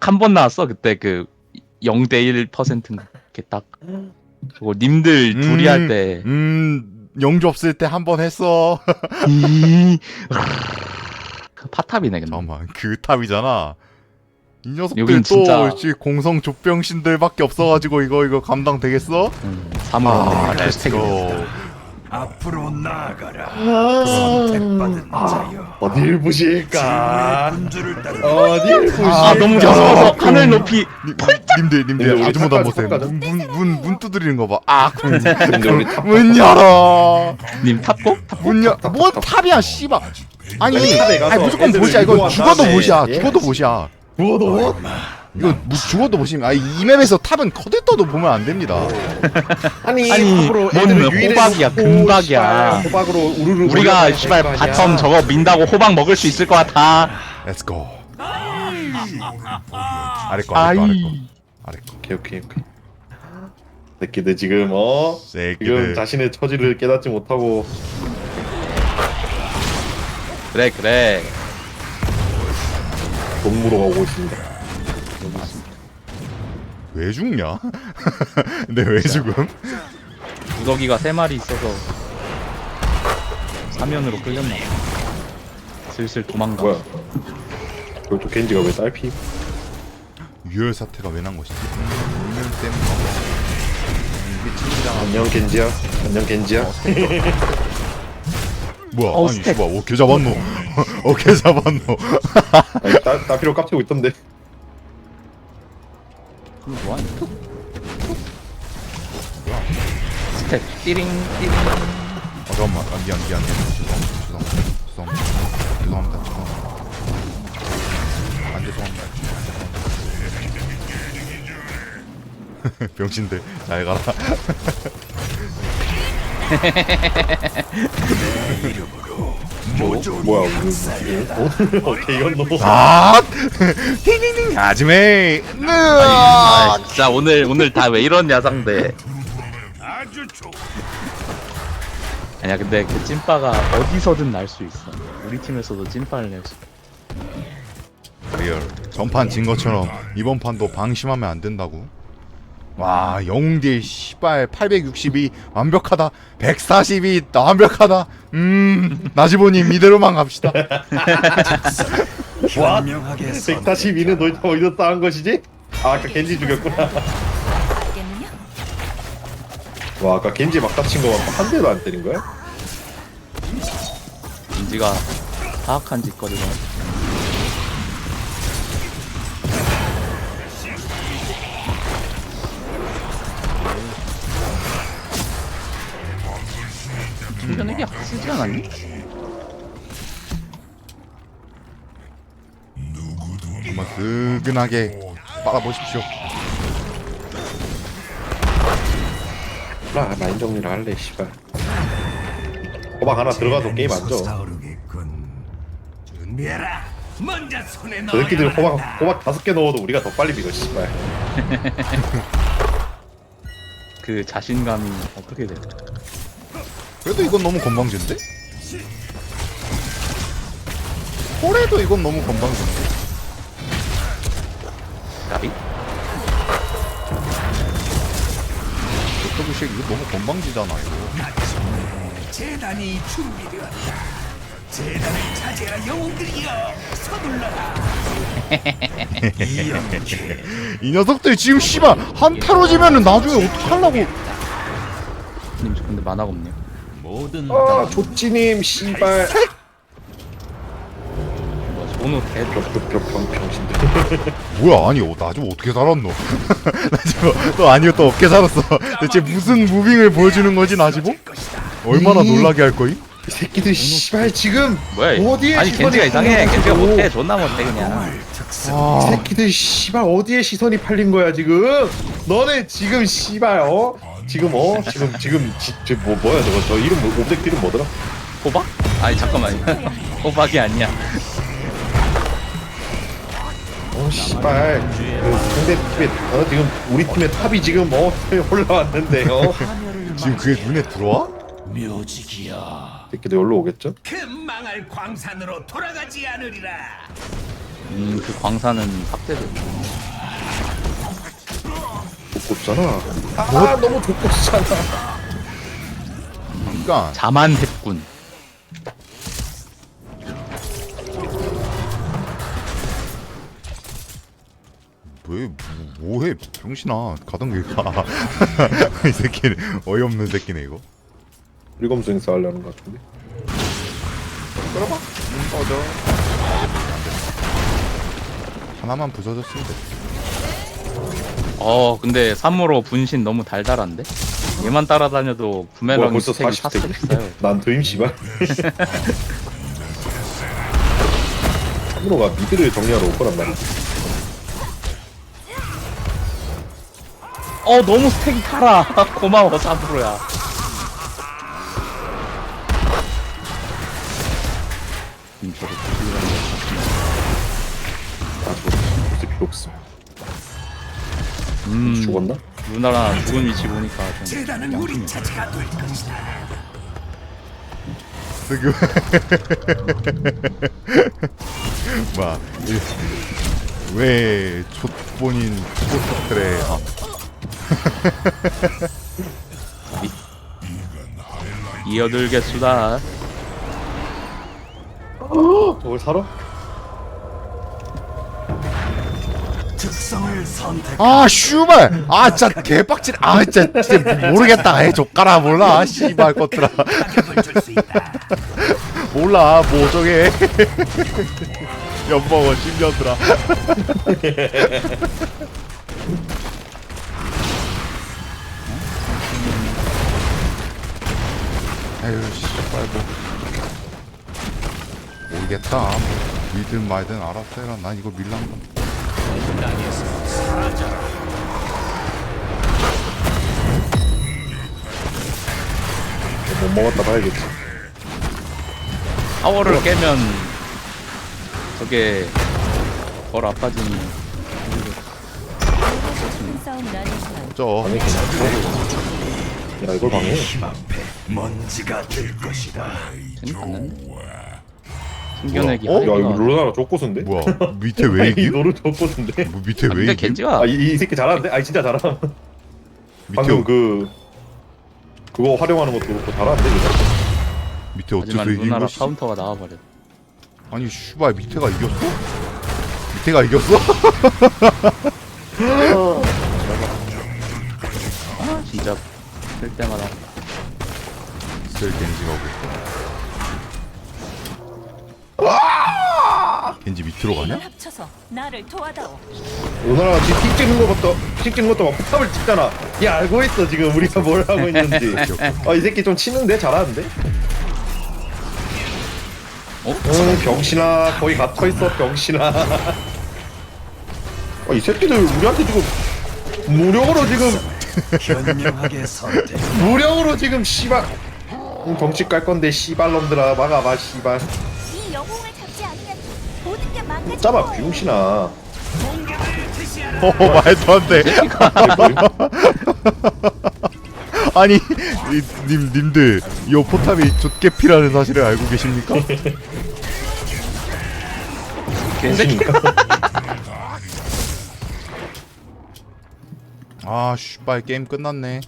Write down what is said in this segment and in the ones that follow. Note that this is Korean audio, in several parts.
딱 한 번 나왔어 그때 그 0대 1%인가 이렇게 딱 그거 님들 음. 둘이 할때 음 영주 없을 때 한 번 했어. 그 파탑이네 근데 잠깐만 그 탑이잖아. 이 녀석들 여긴 또 진짜- 씨, 공성 족병신들밖에 없어가지고 이거 이거 감당 되겠어? 음, 3월 아, 렛츠고. 앞으로 나아가라. 아, 선택받은 자여. 어딜 보실까? 군주를 따르. 어딜 보실까? 아 너무 무서워서 하늘 높이 님, 님들 님들 님들, 우리 아주 못한 탑까지, 보세요. 탑까지. 문문 문 두드리는 거 봐. 아, 근데 우리 탑 문 열어. 님 탑고? 문 열. 뭔 탑이야, 씨발. 아니, 아니, 무조건 보시야. 이거 유도한 죽어도 보시야. 예? 죽어도 보시야. 부어도 못. 이거 무- 죽어도 보시면 아이 맵에서 탑은 커들떠도 보면 안 됩니다. 아니, 아니, 뭔 애들을 유인해 호박이야, 금박이야. 씨발, 호박으로 우르르 우리가 씨발 거 아니야. 바텀 저거 민다고 호박 먹을 수 있을 것 같아 Let's go. 아래 거, 아래 거, 아래 거. 아래 거. 오케이 오케이 오케이. 새끼들 지금 어 지금 새끼들. 자신의 처지를 깨닫지 못하고 그래 그래 동무로 가고 있습니다. 왜 죽냐? 근데 왜 죽음? 무더기가 세 마리 있어서 사면으로 끌렸나 봐. 슬슬 도망가 뭐야? 그쪽 겐지가 왜 딸피? 유혈 사태가 왜 난 것이지? 운명 때문에. 안녕 겐지야. 안녕 겐지야. 뭐야? 어우, 아니 스택. 씨발 어깨 잡았노? 어깨 잡았노? 아니, 딸 딸피로 깝치고 있던데. 그거 뭐하냐? 스택. 띠링 띠링. 아 잠깐만. 아, 미안 미안. 미안 죄송합니다 죄송합니다 죄송합니다 죄송합니다. 죄송합니다. 안 죄송합니다 죄송합니다. 병신들 잘 가라 뭐, 뭐야? 오늘 어떻게 이건 너무 아! 띵띵띵. 아즈메! 아! 진짜 오늘 오늘 다 왜 이러냐 상대. 아니야 근데 그 찐빠가 어디서든 날 수 있어. 우리 팀에서도 찐빠를 낼수 리얼. 전판 진 것처럼 이번 판도 방심하면 안 된다고 와 영웅딜 씨발 862 완벽하다 142 완벽하다 음 나지보님 이대로만 갑시다 선. 142는 너 어디서 쌓은 것이지? 아 아까 겐지 죽였구나. 와 아까 겐지 막 다친 거한 대도 안 때린 거야? 인지가 사악한 짓거리가 충전액이 쓰지 않았니? 정말 스근하게 빨아보십시오 나 라인 정리를 할래 씨발. 호박 하나 들어가도 게임 안 져. 솟아오르겠군. 준비해라. 먼저 손에 저 새끼들 넣어야 호박. 호박 다섯 개 넣어도 우리가 더 빨리 밀어 씨발. 그 자신감이 어떻게 돼? 그래도 이건 너무 건방진데? 홀에도 이건 너무 건방진데? 나비? 어떻게 이거 너무 건방지잖아 이거 재단이 준비되었다. 재단을 차지하라 영웅들이여 서둘러라. 이영재 이 녀석들 지금 씨발 한타로 지면은 나중에 어떡하려고 님 저 근데 만화가 없네요 모든 아 조찌님 씨발. 뭐야 오늘 개 벽벽벽 병신들. 뭐야 아니 나 좀 어떻게 살았노 나 지금 또 아니요 또 어떻게 살았어 대체 무슨 무빙을 보여주는 거지 나 지금 얼마나 놀라게 할 거임 이 새끼들 씨발 지금 뭐야 이- 어디에 아니 시선이 겐지가 이상해 팔린 겐지가 거고. 못해 존나 못해 그냥 특성. 이 새끼들 씨발 어디에 시선이 팔린 거야 지금? 너네 지금 씨발 어? 지금 어? 지금 지금 지, 저, 뭐 뭐야 저거 저 이름 뭐 오브젝트 이름 뭐더라? 호박? 아니 잠깐만요 호박이 아니야 어 씨발 그 상대 팀에 어 지금 우리 팀의 탑이 지금 어 올라왔는데 어? 지금 그게 눈에 들어와? 묘직이여. 새끼들 여기로 오겠죠? 그 망할 광산으로 돌아가지 않으리라. 음그 광산은 삭제됐고 줬잖아. 아 너무 줬고 줬잖아. 그러니까. 자만했군. 왜 뭐- 뭐해 병신아. 가던 길가 이 새끼는 어이없는 새끼네 이거. 일검수 행사 하려는 것 같은데? 끌어봐. 응, 꺼져. 하나만 부서졌으면 돼 어 근데 3으로 분신 너무 달달한데? 얘만 따라다녀도 뭐야 부메랑 벌써 스택이 40대 샀어요 난 드임 씨발 참으로가 미드를 정리하러 올 거란 말이야. 어 너무 스택이 달아 고마워 3으로야 음 죽었나? 루나랑 죽은 위치 보니까 좀 재단은 우리 차지가 될 것이다. 지금 뭐야 이- 왜 족본인 포스트래 아, 이어들겠수다 저걸 사러? 특성을 선택. 아 슈발. 아 진짜 개빡칠 아 진짜, 진짜 모르겠다. 에 족가라. 몰라. 씨발 것들아. 가격을 줄 수 있다. 몰라. 뭐 어쩌게. 엿먹어 10년들아. 아유 씨발 뭐. 모르겠다. 뭐 믿든 말든 알아서 해라. 난 이거 밀란다 땅에서 사라져라. 못 먹었다 봐야겠지 타워를 깨면 저게 덜 아파지니 큰 싸움은 아니지만 어쩌 방해 야 이걸 방해 힘 앞에 먼지가 될 것이다. 봤는데? 숨겨내기 어? 야 이거 하이가 루나라 족고수인데? 뭐야 밑에 왜 이 이기? 노루 족고수인데? 뭐 밑에 왜 근데 이기? 겐지가 아 이 이 새끼 잘하는데? 아이 진짜 잘함 방금 밑에 그 그거 활용하는 것도 그렇고 잘하는데 진짜 밑에 하지만 어째서 이긴 루나라 것이? 카운터가 나와버려 아니 슈발 밑에가 이겼어? 밑에가 이겼어? 아 진짜 쓸 때마다 셀 겐지가 오겠 다 겐지 밑으로 가냐? 합쳐서 나를 도와다오. 루나라 지금 픽 찍는 것부터 픽 찍는 것도 막 포탑을 찍잖아 야 알고 있어 지금 우리가 뭘 하고 있는지 아 이 새끼 좀 치는데 잘하는데? 어? 응 병신아 거의 갇혀 있어 병신아 아, 이 새끼들 우리한테 지금 무력으로 지금 현명하게 선택. 무력으로 지금 씨발 응, 덩치 깔 건데 씨발놈들아 막아봐 씨발 망가질 잡아 거예요. 병신아 어 말도 안돼 아니 이, 님 님들 이 포탑이 족개피라는 사실을 알고 계십니까? 병신인가? 아 슈발 게임 끝났네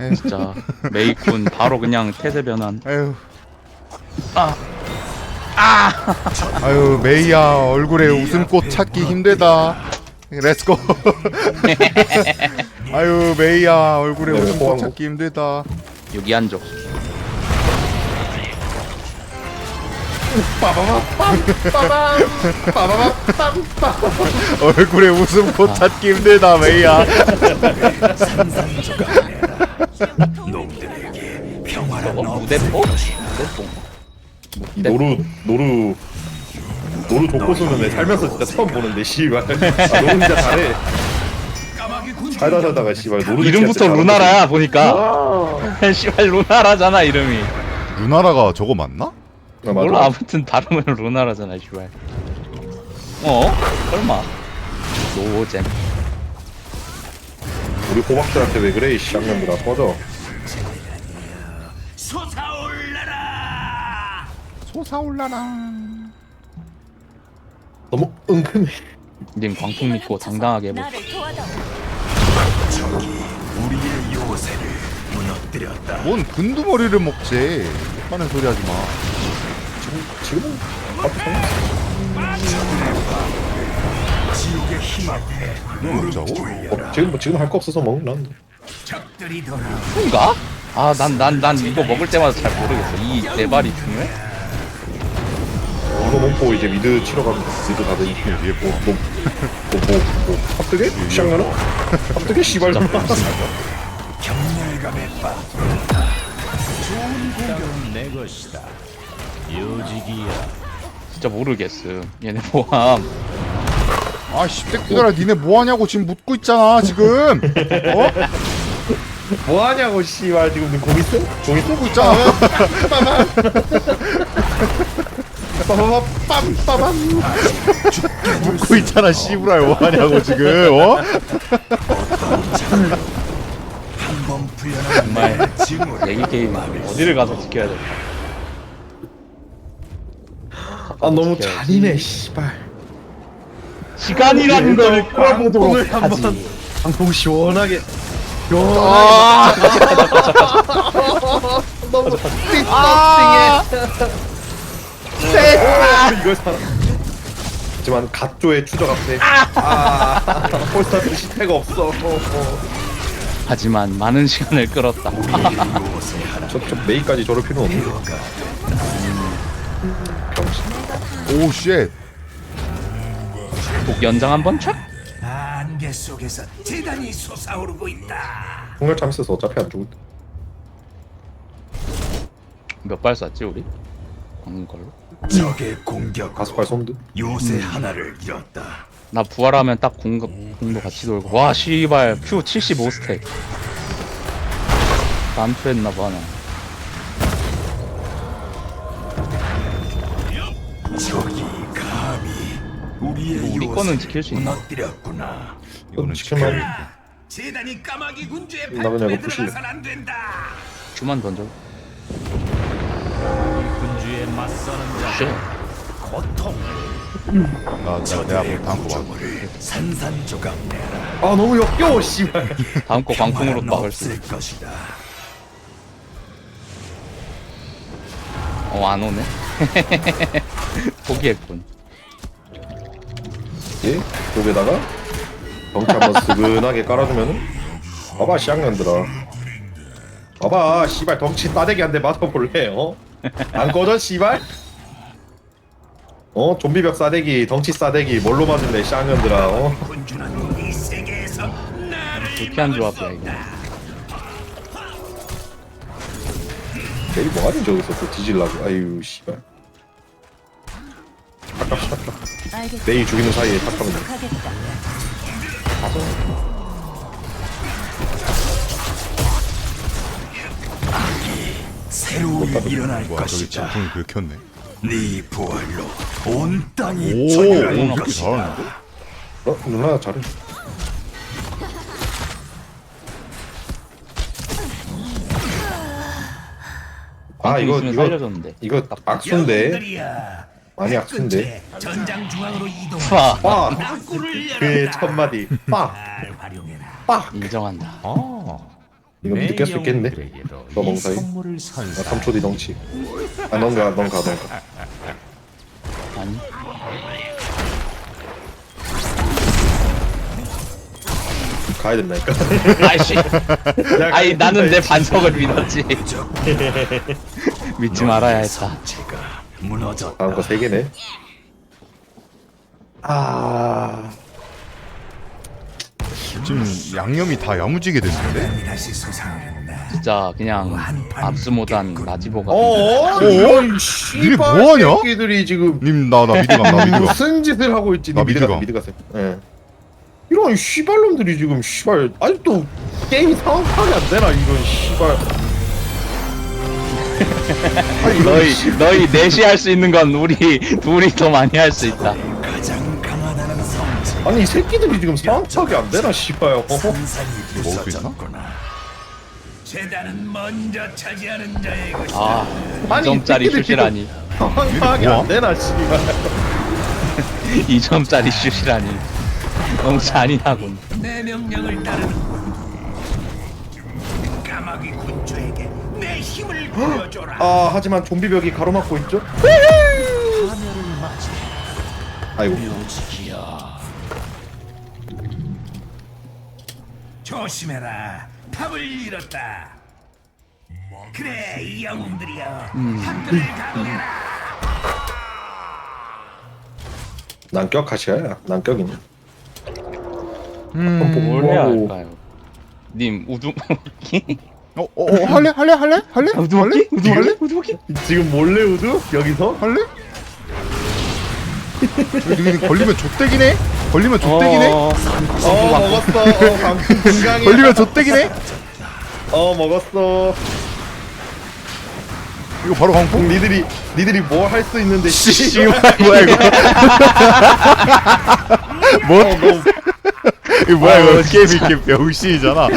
에, 진짜 메이쿤 바로 그냥 태세 변환 아유 아. 아유 메이야 얼굴에 웃음꽃 찾기 힘들다. 렛츠고 아유 메이야 얼굴에 네, 웃음꽃 호황. 찾기 힘들다. 여기 한쪽 얼굴에 웃음꽃 찾기 힘들다 메이야. 놈들에게 평화를 어? 무대포? 무대포 이 노루 노루 노루 족고수는 내 살면서 진짜 처음 보는데 씨발. 아, 노루 진짜 잘해. 살다 살다가 씨발. 노루 이름부터 루나라야 보니까. 씨발 루나라잖아 이름이. 아, 루나라가 저거 맞나? 몰라 아무튼 발음은 루나라잖아 씨발. 어? 설마. 노잼. 우리 호박들한테 왜 그래 이 쌍년들아 꺼져. 솟아올라라. 솟아올라라 너무 은근해 님 광풍 믿고 당당하게 해보 나를 도와다오. 적이 우리의 요새를 무너뜨렸다. 뭔 군두머리를 먹지 하는 소리 하지 마 지금은 앞에 지옥의 힘 앞에? 어, 지금 뭐 지금 할 거 없어서 먹는다는데 적들이 돌아. 그런가? 아, 난, 난, 난 이거 먹을 때마다 잘 모르겠어. 이 네 발이 중요해? 먹고 이제 미드 치러 가면 돼. 미드 다들 위에 뭐 뭐 뭐 뭐 뭐 합득해? 시장가는? 합득해 씨발 좀 경멸감에 빠. 진짜 모르겠음. 얘네 뭐함. 아씨 땡땡들아 니네 뭐하냐고 지금 묻고 있잖아 지금 어? 뭐하냐고 씨발 지금 공 있어? 공 있어? 묻고 있잖아 빠바바 빰 빠밤. 묻고 있잖아 씨부랄 뭐하냐고 지금 어? 한번 정말 얘기 게임 어디를 가서 지켜야 될까? 아 너무 잔인해 씨발. 시간이라는 걸 끌어보도록 오늘 한번 하지. 방송 시원하게. 시원하게. 아! 너무 아! 아, 이걸 사람 하지만 갓조의 추적 앞에 아 폴스타트 시태가 없어 어, 어. 하지만 많은 시간을 끌었다. 요새 하나 저, 저 메이까지 저럴 필요는 없는데 병신 오쉣 복 연장 한번 촥? 안개 속에서 재단이 솟아오르고 있다. 정말 참있어서 어차피 안 죽을 때몇발 쐈지 우리? 방금 걸로? 적의 공격 가스팔 솜드 요새 하나를 잃었다. 나 부활하면 딱 공도, 공도 같이 돌고 와 씨발 큐 75스택 난투했나봐 나 적이 감히 우리의 우리 거는 지킬 수 있나? 무너뜨렸구나. 이거는 지켜만 아, 재단이 까마귀 군주의 나 그냥 발톱에 이거 부실래. 들어가선 안 된다. 큐만 던져 군주의 맞서는 자쉣 고통 나, 나 내가 뭐 다음 거 봐. 구조물을 산산조각 내라. 아 너무 역겨워 씨발 다음 거 광풍으로 평화는 막을 수 없을 것이다. 어, 안 오네. 포기했군. 예? 여기다가 덩치 한번 스근하게 깔아주면은 봐봐 씨앙년들아 봐봐 씨발 덩치 따대기 한 대 맞아볼래 어? 안 꺼져 씨발? 어? 좀비벽 싸대기 덩치 싸대기 뭘로 맞을래 씨앙년들아 어? 불쾌한 조합이야, 이거. 내일 뭐하니 저기서 또 뒤질라고 아유 씨발 탁탁 알겠어. 내일 죽이는 사이에 탁하면 돼 하겠다. 새로이 일어날 뭐야 저기 것이다. 진풍이 긁혔네 네 부활로 온 땅이 오 전율할 이렇게 것이다. 잘하는데? 어? 누나 잘해 아 이거 이거 살려줬는데. 이거 악순데 영웅들이야. 많이 악순데 끝에 전장 중앙으로 이동. 그의 첫 마디 빠! 잘 활용해라. 빠! 인정한다. 이거 미드 깰수 있겠네 너 멍사이 나 3초 뒤 덩치 아 넌가 넌가 넌가 아니. 가야 된다니까 아이씨. 아이, 나는 내 반석을 믿었지. 믿지 말아야 했다. 무너졌다. 다음 거 3개네 아... 지금 양념이 다 야무지게 됐는데? 진짜 그냥 압수모단 라지보가 어? 어? 이런 씨발 뭐하냐? 새끼들이 지금 님 나 나 미드 감나 미드 감 무슨 짓을 하고 있지 나니 미드 미드 가 가. 미드 가세요 예 이런 씨발놈들이 지금 씨발 아직도 게임이 상황 파악이 안 되나 이런 씨발 아니 이런 너희 씨- 너희 넷이 할 수 있는 건 우리 둘이 더 많이 할 수 있다. 아니 이 새끼들이 지금 상황 파악이 안 되나 씨발 어? 산산이 먹을 수 있나? 부서졌구나. 재단은 먼저 차지하는 자의 것이다. 아, 아니, 2점짜리 새끼들 슛이라니. 상황 파악이 뭐야? 안 되나 씨발 2점짜리 슛이라니. 너무 잔인하군. 내 명령을 따르는 까마귀 군주에게 내 힘을 보여줘라. 아 하지만 좀비벽이 가로막고 있죠? 아이고 조심해라. 탑을 잃었다. 그래 이 영웅들이여 탑들을 가동해라. 난격 가시야야 난격이네 음. 뭘 해야 와우. 할까요? 님 우두머기? 어, 어, 어 할래 할래 할래 할래 우두머기? 할래 할래 우두머기? 지금 몰래 우드? 여기서? 할래? 여기 걸리면 족대기네. 걸리면 족대기네. 어, 어 먹었어 어 방금 건강이 걸리면 족대기네. 어 먹었어 이거 바로 광풍. 니들이 니들이 뭐할수 있는데 씨, 뭐야 이거? 뭐? 이거 뭐야 이거 게임이 이렇게 병신이잖아.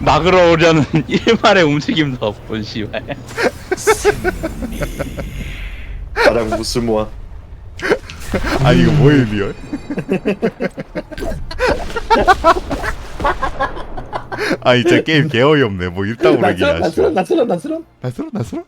막으러 오려는 일말의 움직임도 없군 씨발 가장 무슬모한 아니 이거 뭐예요 리얼? 아 진짜 게임 개 어이없네. 뭐 일당으로 얘기하시죠. 나스런 나스런 나스러 나스러?